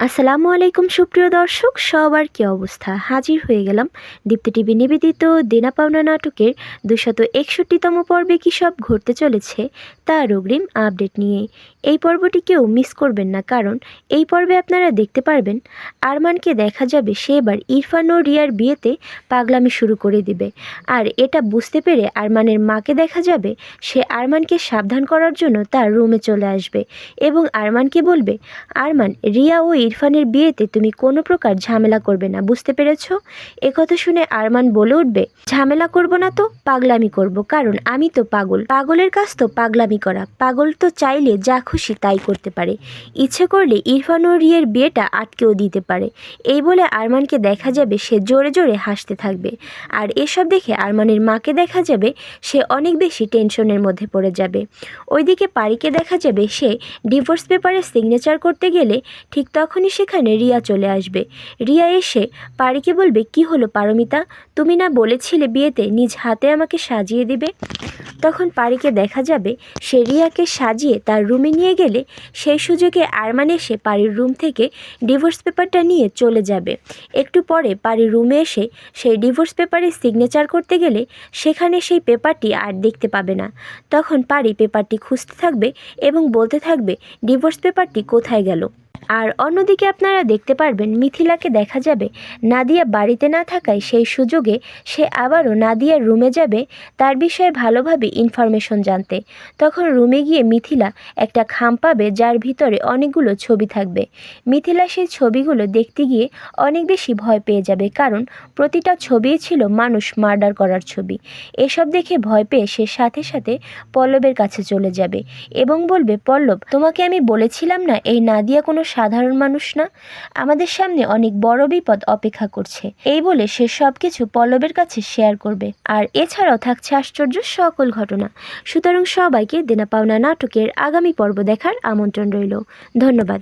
আসসালামু আলাইকুম সুপ্রিয় দর্শক, সবার কি অবস্থা? হাজির হয়ে গেলাম দীপ্তি টিভি নিবেদিত দেনা পাওনা নাটকের দুশত একষট্টিতম পর্বে কী সব ঘটতে চলেছে তার অগ্রিম আপডেট নিয়ে। এই পর্বটি কেউ মিস করবেন না, কারণ এই পর্বে আপনারা দেখতে পারবেন আরমানকে দেখা যাবে সে এবার ইরফান ও রিয়ার বিয়েতে পাগলামি শুরু করে দিবে। আর এটা বুঝতে পেরে আরমানের মাকে দেখা যাবে সে আরমানকে সাবধান করার জন্য তার রুমে চলে আসবে এবং আরমানকে বলবে, আরমান, রিয়া ও ইরফানের বিয়েতে তুমি কোনো প্রকার ঝামেলা করবে না, বুঝতে পেরেছ? একথা শুনে আরমান বলে উঠবে, ঝামেলা করব না তো? পাগলামি করব, কারণ আমি তো পাগল। পাগলের কাজ তো পাগলামি করা। পাগল তো চাইলে যা খুশি তাই করতে পারে। ইচ্ছে করলে ইরফান ও রিয়ের বিয়েটা আটকেও দিতে পারে। এই বলে আরমানকে দেখা যাবে সে জোরে জোরে হাসতে থাকবে। আর এসব দেখে আরমানের মাকে দেখা যাবে সে অনেক বেশি টেনশনের মধ্যে পড়ে যাবে। ওইদিকে পারিকে দেখা যাবে সে ডিভোর্স পেপারে সিগনেচার করতে গেলে ঠিক তখনই সেখানে রিয়া চলে আসবে। রিয়া এসে পারিকে বলবে, কি হলো পারমিতা? তুমি না বলেছিলে বিয়েতে নিজ হাতে আমাকে সাজিয়ে দিবে? তখন পারিকে দেখা যাবে সে রিয়াকে সাজিয়ে তার রুমে নিয়ে গেলে সেই সুযোগে আরমান এসে পারির রুম থেকে ডিভোর্স পেপারটা নিয়ে চলে যাবে। একটু পরে পারির রুমে এসে সেই ডিভোর্স পেপারে সিগনেচার করতে গেলে সেখানে সেই পেপারটি আর দেখতে পাবে না। তখন পারি পেপারটি খুঁজতে থাকবে এবং বলতে থাকবে, ডিভোর্স পেপারটি কোথায় গেল? আর অন্যদিকে আপনারা দেখতে পারবেন মিথিলাকে দেখা যাবে নাদিয়া বাড়িতে না থাকায় সেই সুযোগে সে আবারও নাদিয়ার রুমে যাবে তার বিষয়ে ভালোভাবে ইনফরমেশন জানতে। তখন রুমে গিয়ে মিথিলা একটা খাম পাবে যার ভিতরে অনেকগুলো ছবি থাকবে। মিথিলা সেই ছবিগুলো দেখতে গিয়ে অনেক বেশি ভয় পেয়ে যাবে কারণ প্রতিটা ছবিই ছিল মানুষ মার্ডার করার ছবি। এসব দেখে ভয় পেয়ে সে সাথে সাথে পল্লবের কাছে চলে যাবে এবং বলবে, পল্লব, তোমাকে আমি বলেছিলাম না এই নাদিয়া কোনো সাধারণ মানুষ না, আমাদের সামনে অনেক বড় বিপদ অপেক্ষা করছে। এই বলে সে সব কিছু পল্লবের কাছে শেয়ার করবে। আর এছাড়াও থাকছে আশ্চর্য সকল ঘটনা। সুতরাং সবাইকে দেনা পাওনা নাটকের আগামী পর্ব দেখার আমন্ত্রণ রইল। ধন্যবাদ।